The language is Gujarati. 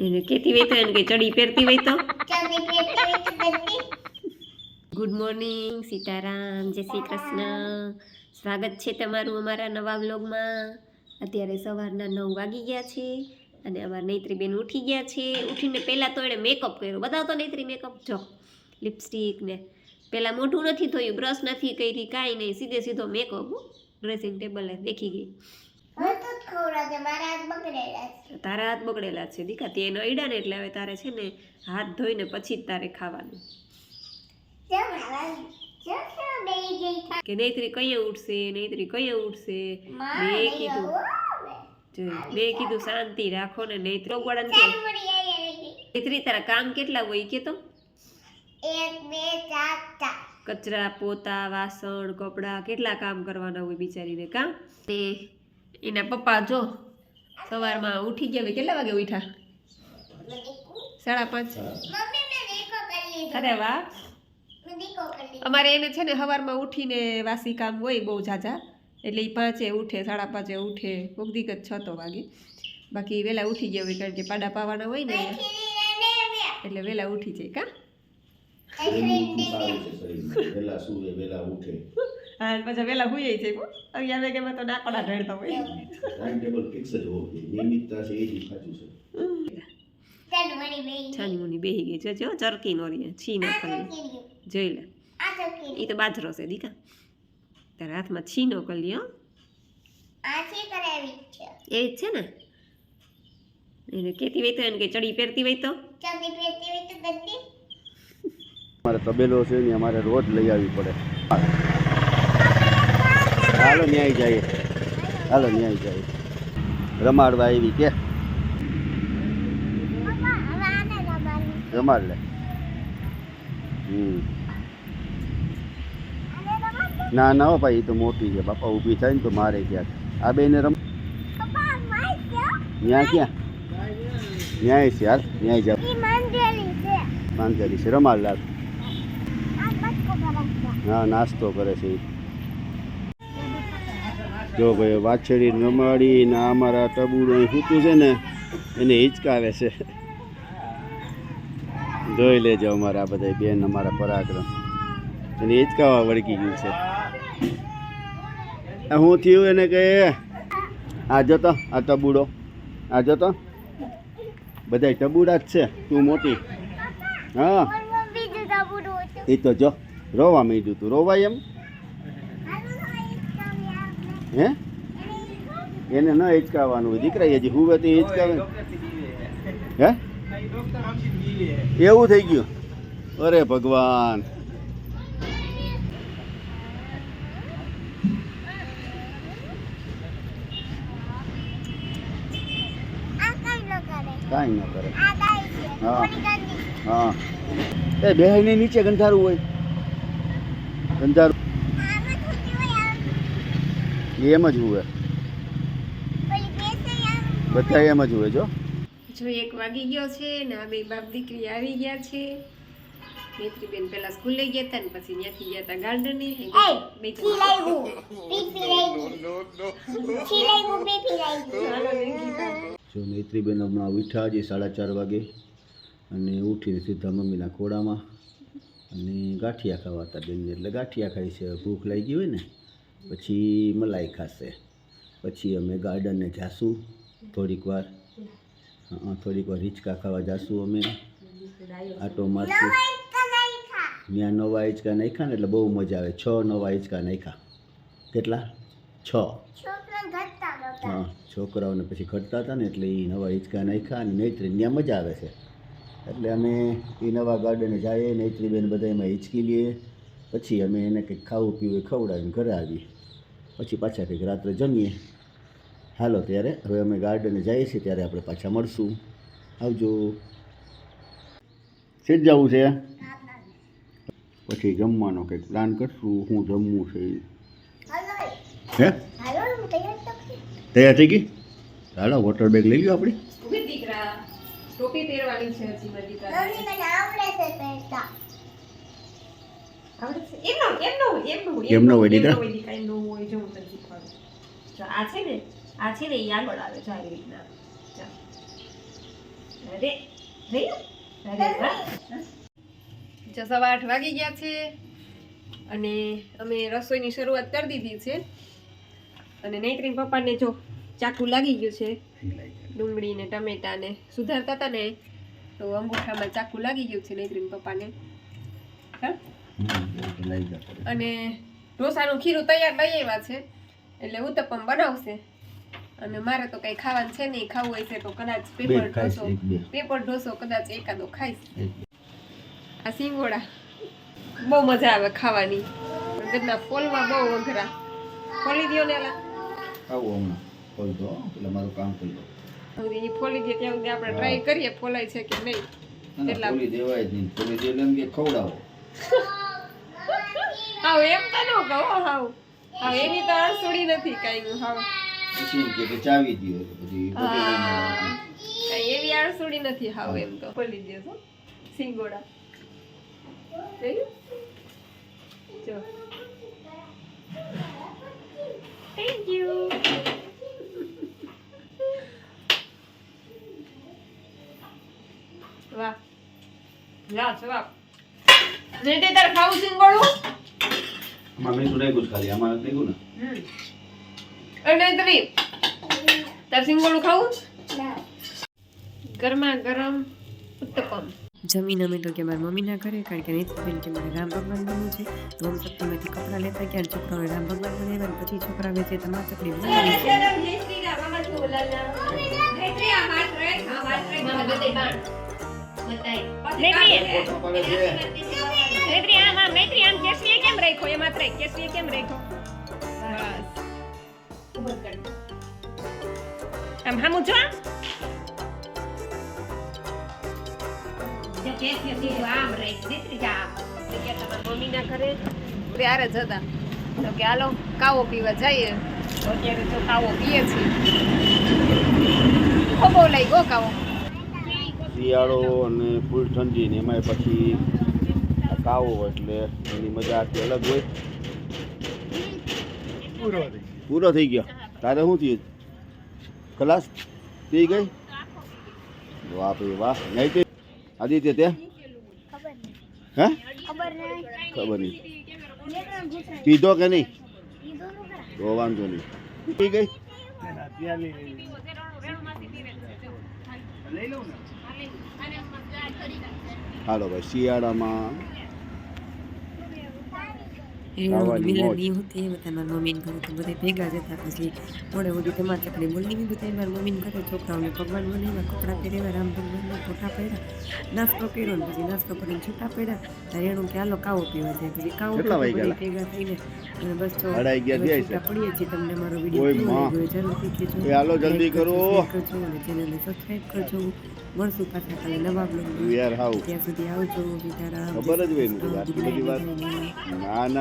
કેતી હોય તો એને કઈ ચડી પહેરતી તો? તો ગંદી ગુડ મોર્નિંગ સીતારામ જય શ્રી કૃષ્ણ. સ્વાગત છે તમારું અમારા નવા વ્લોગમાં. અત્યારે સવારના નવ વાગી ગયા છે અને અમારા નૈત્રીબેન ઉઠી ગયા છે. ઉઠીને પહેલાં તો એણે મેકઅપ કર્યો. બતાવતો નૈત્રી મેકઅપ જો લિપસ્ટિક ને. પહેલાં મોઢું નથી થયું બ્રશ નથી કરી કાંઈ નહીં. સીધે સીધો મેકઅપ ડ્રેસિંગ ટેબલે દેખી ગઈ. તો ખવડાવજે મારા હાથ બગડેલા છે. તારા હાથ બગડેલા છે. દીકા તે એનો ને એટલે હવે તારે છે ને હાથ ધોઈને પછી જ તારે ખાવાનું. કે નૈત્રી કઈ ઉઠશે? નૈત્રી કઈ ઉઠશે? માં કીધું. મેં કીધું શાંતિ રાખો ને નૈત્રો. લોગવાડાને કે નૈત્રી તારા કામ કેટલા હોય કે તો? એક બે ચાર ચાર. કચરા પોતા વાસણ કપડાં કેટલા કામ કરવાના હોય બિચારીને કામ ને એના પપ્પા જો સવારમાં ઉઠી ગયા કેટલા વાગે ઉઠ્યા? સાડા પાંચ. અરે વાહ. અમારે એને છે ને સવારમાં ઉઠીને વાસી કામ હોય બહુ ઝાઝા, એટલે એ પાંચે ઉઠે, સાડા પાંચે ઉઠે, કોક જ છ તો વાગે. બાકી વહેલા ઉઠી ગયા હોય કારણ કે પાડા પાવાના હોય ને, એટલે વહેલા ઉઠી જાય, કા? વેલા સૂવે, વેલા ઉઠે. અને પછી વેલા હુઈ છે અહીંયા અગિયાર વાગ્યામાં તો નાકોડા ઢળતા હોય ટાઈમ ટેબલ ફિક્સ જ હોવું જોઈએ. નિયમિતતા છે એ જ સાચું છે. બેહી છાની મુની બેહી ગઈ છે જો ચરકી નો રહે છી ના કરી જોઈ લે. એ તો બાજરો છે દીકા. તારા હાથમાં છી નો કરી હો. આ છે કરાવી છે. એ જ છે ને? એને કેતી હોય તો એને કે ચડી પહેરતી હોય તો? ચાંદી પહેરતી હોય તો ગંદી અમારે તબેલો છે ને અમારે રોજ લઈ આવવી પડે. હાલો, ન્યાય જાય. હાલો, ન્યાય જાય. રમાડવા આવી કે? રમાડું લે. હમ. ના ના ભાઈ તો મોટી છે. બાપા ઊભી થાય ને તો મારે ક્યાંક આ બેને રમ પપ્પા માઈ ગયો ન્યા ક્યાં? ન્યાય છે યાર ન્યાય જાવ માંજેલી છે. રમાડ લાગ હા, નાસ્તો કરે છે. જો ભાઈ વાછડી રમાડી ને અમારા ટબુડું સૂતું છે ને એને હિચકાવે છે. જોઈ લેજો અમારા બધા બેન અમારા પરાક્રમ. એને હિચકાવા વળગી ગયું છે. હું થયું એને કહે આ જતો આ ટબુડો. આ જતો. બધા ટબુડા જ છે તું મોટી. હા. એ તો જો રોવા માંડ્યું તું. રોવાય એમ હાલો ભાઈ તમે આપણે હે? એને ન હિચકાવાનું દીકરા હજી હું તો હિચકાવે. હે? એવું થઈ ગયું? અરે ભગવાન. કઈ ન કરે. હા. હા. એ બેહાઈને નીચે ગંધારું હોય. ગંધારું એમ જ આમ બધા એમ જ હુવે જો. જો એક વાગી ગયો છે ને આ બે બાપ દીકરી આવી ગયા છે. નેત્રીબેન પેલા સ્કૂલે ગયા હતા ને પછી ત્યાંથી ગયા હતા ગાર્ડને. પીલાયું જો નેત્રીબેન હમણાં ઉઠ્યા હજી સાડા ચાર વાગે અને ઉઠીને સીધા મમ્મીના ખોડામાં અને ગાંઠિયા ખાવા હતા બેનને. એટલે ગાંઠિયા ખાઈ છે ભૂખ લાગી હોય ને. પછી મલાઈ ખાશે. પછી અમે ગાર્ડનને જાશું થોડીક વાર. હા થોડીક વાર હિંચકા ખાવા જાશું અમે. આટો મારશું. ત્યાં નવા હિંચકા નાખ્યા ને એટલે બહુ મજા આવે. છ નવા હિંચકા નાખ્યા કેટલા? છ. હા છોકરાઓને પછી ઘટતા હતા ને એટલે એ નવા હિંચકા નાખ્યા અને નૈત્રી ત્યાં મજા આવે છે. એટલે અમે એ નવા ગાર્ડને જઈએ નૈત્રીબેન બધા એમાં હિંચકી લઈએ પછી અમે એને કંઈક ખાવું પીવું એ ખવડાવીને ઘરે આવીએ. પછી પાછા કંઈક રાત્રે જમીએ. હાલો ત્યારે હવે અમે ગાર્ડને જઈએ છીએ ત્યારે આપણે પાછા મળશું. આવજો. સીધ જવું છે? પછી જમવાનો કંઈક પ્લાન કરશું હું જમવું છે. હે? તૈયાર તો છું. તૈયાર થઈ ગઈ? ચાલો વોટર બેગ લઈ લો આપણી. દીકરા ટોપી પહેરવાની છે હજી મારી દીકરા મમ્મી મને આવડે છે પહેરતા આવડે છે એમ ન. એમ ન. હોય દીકરા? આ છે ને આ છે ને એ આગળ આવે જો આવી રીતના. અરે થયું? અરે વાહ. જો સવા આઠ વાગી ગયા છે અને અમે રસોઈની શરૂઆત કરી દીધી છે. અને નૈત્રીન પપ્પાને જો ચાકુ લાગી ગયું છે. ડુંગળી ને ટમેટા ને સુધારતા હતા ને તો અંગૂઠામાં ચાકુ લાગી ગયું છે નૈત્રીન પપ્પાને. હા? અને ઢોસાનું ખીરું તૈયાર લઈ આવ્યા છે. એટલે ઉત્તપમ બનાવશે. અને મારે તો કઈ ખાવાનું છે નહીં ખાવું હોય છે તો કદાચ પેપર ઢોસો પેપર ઢોસો કદાચ એકાદો ખાઈશ. આ સિંગોડા. બહુ મજા આવે ખાવાની. ગદના ફોલમાં બહુ વઘરા ફોલી દ્યો ને એલા. આવો હમણાં. ખોલ દો એટલે મારું કામ કરી દો. એ ફોલી દે ત્યાં સુધી આપણે ટ્રાય કરીએ ફોલાય છે કે નહીં. ના, દેવાય જ નહીં. ફોલી દે એટલે એમ કે ખવડાવો. હાવ એમ તો ન કહો હાવ. હાવ એની તો અણસુડી નથી કાંઈ હાવ. પછી એમ કે કે ચાવી દ્યો પછી. કાંઈ એવી આળસુડી નથી હાવ એમ તો. ખોલી દે છો સિંગોડા. જો. થેન્ક યુ વાહ. લા જવાબ. ને તે તારે ખાવું સિંગોડું? આમાં મીઠું નાખ્યું છે ખાલી? આમાં નથી ગુના અને તરી તાર સિંગોડું ખાવું? ના. ગરમા ગરમ ઉત્તપમ. જમીન અમે તો કે મારા મમ્મીના ઘરે કારણ કે નહીં બેન કે મારે રામ ભગવાન બનવું છે. તો આમ શક્તિમાંથી કપડાં લેતા ગયા છોકરાઓ છોકરાઓને રામ ભગવાન બનાવ્યા અને પછી છોકરા વેચે તમારા ચકડી બનાવી આમ હામું જો મમ્મીના ઘરે? ત્યારે જ હતા. તો કે હાલો કાવો પીવા જઈએ. તો અત્યારે તો કાવો પીએ છીએ. ખોબો લઈ ગો કાવો. શિયાળો અને ફૂલ ઠંડી ને એમાંય પછી કાવો એટલે એની મજા આખી અલગ હોય. પૂરો થઈ ગયો. તારે શું થયું? ખલાસ? પી ગઈ? વાહ ભાઈ વાહ. નહીં તે આદિત્ય તે? હે? ખબર નહીં. પીધો કે નહીં? તો વાંધો નહીં. પી ગઈ? હાલો ભાઈ શિયાળામાં મિલન એ બધા મારા મમ્મીને ઘરે તો બધા ભેગા જતા પછી મોડે મોડી તમારા ચકડી બોલી બધા મારા મમ્મીને ઘરે છોકરાઓને ભગવાન બનાવ્યા કપડાં પહેર્યા રામ ભગવાનના ફોટા પહેર્યા નાસ્તો કર્યો ને પછી નાસ્તો કરીને છૂટા પડ્યા. ત્યારે કે હાલો કાવો પીવા જાય. પછી કાવો ભેગા થઈને અને બસ પડીએ છીએ. તમને મારો વીડિયો જરૂરથી હાલો જલ્દી કરો. અને ચેનલને સબસ્ક્રાઈબ કરજો. મળશું પાછા કાલે નવા બ્લોગ ત્યાં સુધી આવજો ખબર જ હોય બધી વાત. ના ના.